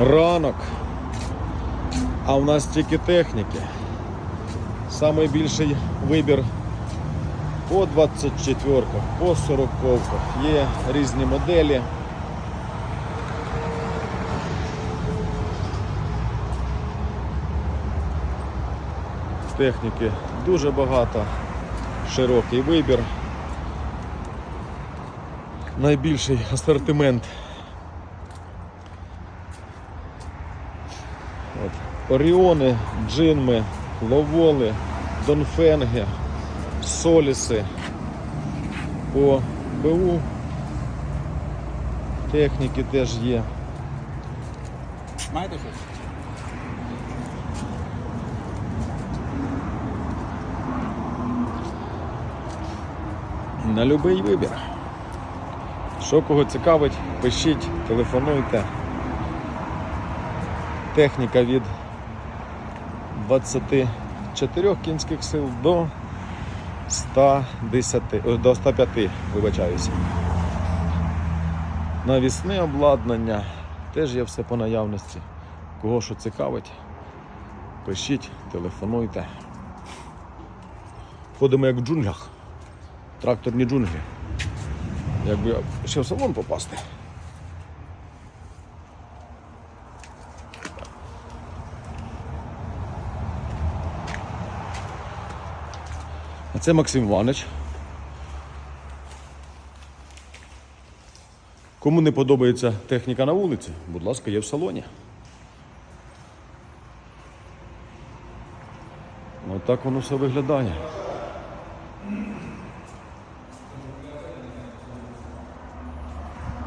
Ранок. А в нас тільки техніки. Самий більший вибір по 24 по 40 Є різні моделі. Техніки дуже багато, широкий вибір. Найбільший асортимент. От. Оріони, джинми, ловоли, донфенги, соліси. По БУ техніки теж є. Маєте щось? На будь-який вибір. Що кого цікавить, пишіть, телефонуйте. Техніка від 24 кінських сил до 110, до 105, вибачаюся. Навісне обладнання, теж є все по наявності. Кого що цікавить, пишіть, телефонуйте. Ходимо як в джунглях. Тракторні джунглі. Якби ще в салон попасти. А це Максим Іванович. Кому не подобається техніка на вулиці, будь ласка, є в салоні. Отак воно все виглядає.